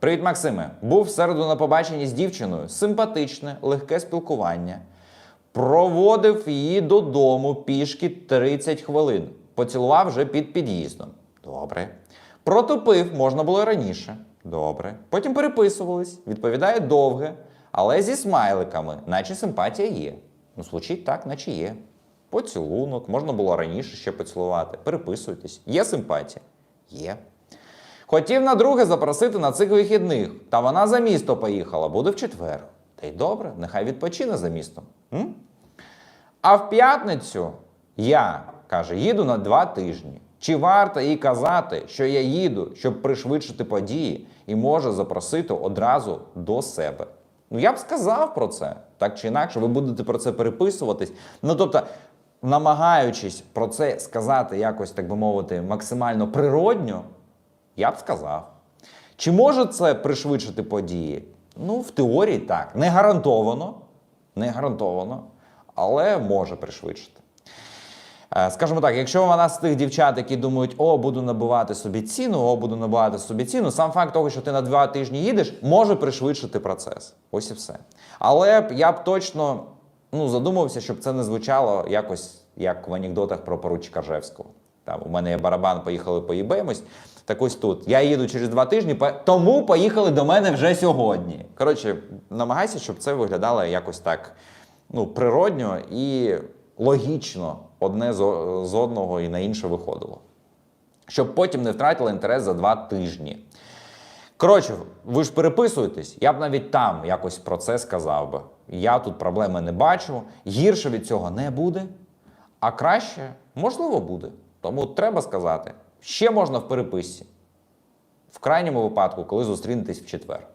Привіт, Максиме. Був в середу на побаченні з дівчиною. Симпатичне, легке спілкування. Проводив її додому пішки 30 хвилин. Поцілував вже під під'їздом. Добре. Протопив можна було раніше. Добре. Потім переписувались. Відповідає довге, але зі смайликами, наче симпатія є. Ну, звучить так, наче є. Поцілунок, можна було раніше ще поцілувати. Переписуйтесь. Є симпатія? Є. Хотів на друге запросити на цих вихідних, та вона за місто поїхала, буде в четвер. Та й добре, нехай відпочине за містом. М? А в п'ятницю я, каже, їду на два тижні. Чи варто їй казати, що я їду, щоб пришвидшити події, і може запросити одразу до себе? Ну, я б сказав про це. Так чи інакше, ви будете про це переписуватись. Ну, тобто, намагаючись про це сказати якось, так би мовити, максимально природньо, я б сказав. Чи може це пришвидшити події? Ну, в теорії так. Не гарантовано. Не гарантовано, але може пришвидшити. Е, Скажімо так, якщо вона з тих дівчат, які думають, о, буду набивати собі ціну, о, буду набивати собі ціну, сам факт того, що ти на два тижні їдеш, може пришвидшити процес. Ось і все. Але я б точно ну, задумався, щоб це не звучало якось як в анекдотах про поручика Ржевського. Там у мене є барабан, поїхали поїбемось. Так ось тут. Я їду через два тижні, тому поїхали до мене вже сьогодні. Коротше, намагайся, щоб це виглядало якось так ну, природньо і логічно одне з одного і на інше виходило. Щоб потім не втратили інтерес за два тижні. Коротше, ви ж переписуєтесь, я б навіть там якось про це сказав би. Я тут проблеми не бачу, гірше від цього не буде, а краще, можливо, буде. Тому треба сказати, ще можна в переписці. В крайньому випадку, коли зустрінетесь в четвер.